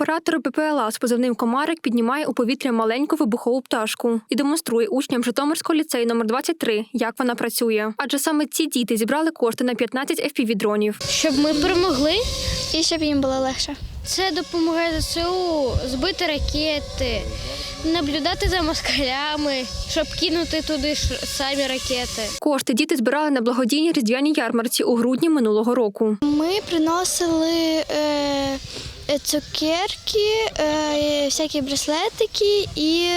Оператор БПЛА з позивним Комарик піднімає у повітря маленьку вибухову пташку і демонструє учням Житомирського ліцею номер 23, як вона працює. Адже саме ці діти зібрали кошти на 15 FPV-дронів. Щоб ми перемогли. І щоб їм було легше. Це допомагає ЗСУ збити ракети, наблюдати за москалями, щоб кинути туди ж самі ракети. Кошти діти збирали на благодійній різдвяній ярмарці у грудні минулого року. Ми приносили е, цукерки, е, всякі браслетики і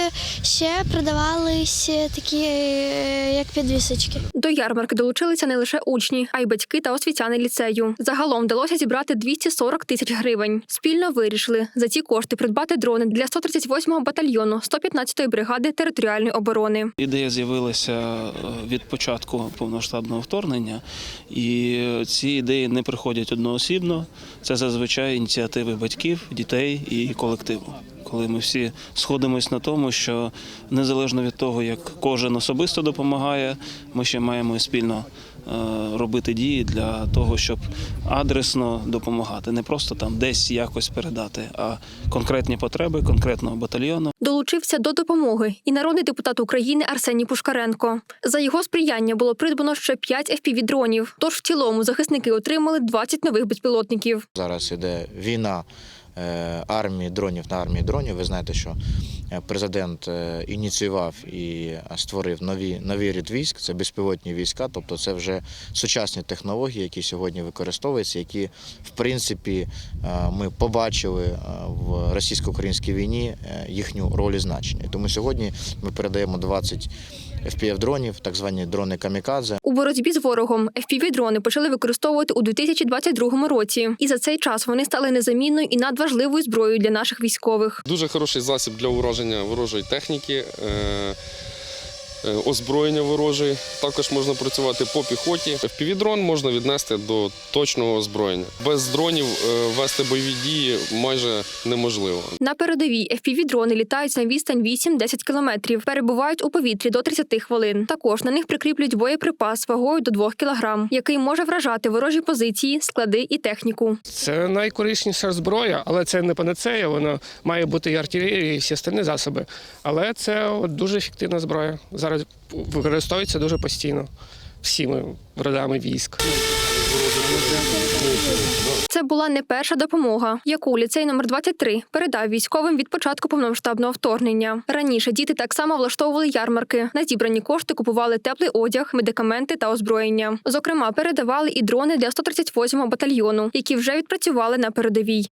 ще продавалися такі, е, як підвісочки. До ярмарки долучилися не лише учні, а й батьки та освітяни ліцею. Загалом вдалося зібрати 240 тисяч гривень. Спільно вирішили за ці кошти придбати дрони для 138-го батальйону 115-ї бригади територіальної оборони. Ідея з'явилася е, від початку повноштабного вторгнення, і ці ідеї не приходять одноосібно. Це зазвичай ініціативи батьків, дітей і колективу. Коли ми всі сходимось на тому, що незалежно від того, як кожен особисто допомагає, ми ще маємо спільно е, робити дії для того, щоб адресно допомагати, не просто там десь якось передати, а конкретні потреби конкретного батальйону Долучився до допомоги і народний депутат України Арсеній Пушкаренко. За його сприяння було придбано ще 5 FPV-дронів, Тож в цілому захисники отримали 20 нових безпілотників. Зараз іде війна армії дронів на армії дронів. Ви знаєте, що е, президент е, ініціював і створив нові новий рід військ. Це безпілотні війська, тобто це вже сучасні технології, які сьогодні використовуються, які в принципі е, ми побачили е, в російсько-українській війні е, їхню роль і значення. Тому сьогодні ми передаємо 20 FPV-дронів, так звані дрони камікадзе. Боротьбі з ворогом. FPV-дрони почали використовувати у 2022 році, і за цей час вони стали незамінною і надважливою зброєю для наших військових. Дуже хороший засіб для ураження ворожої техніки, е, озброєння ворожої. Також можна працювати по піхоті. FPV-дрон можна віднести до точного озброєння. Без дронів е, вести бойові дії майже неможливо. На передовій FPV-дрони літають на відстань 8-10 кілометрів, перебувають у повітрі до 30 хвилин. Також на них прикріплюють боєприпас вагою до 2 кілограм, який може вражати ворожі позиції, склади і техніку. Це найкорисніша зброя, але це не панацея. Вона має бути і артилерія, і всі остальні засоби. Але це от дуже ефективна зброя. Зараз використовується дуже постійно всіми родами військ. Це була не перша допомога, яку ліцей номер 23 передав військовим від початку повномасштабного вторгнення. Раніше діти так само влаштовували ярмарки. На зібрані кошти купували теплий одяг, медикаменти та озброєння. Зокрема, передавали і дрони для 138-го батальйону, які вже відпрацювали на передовій.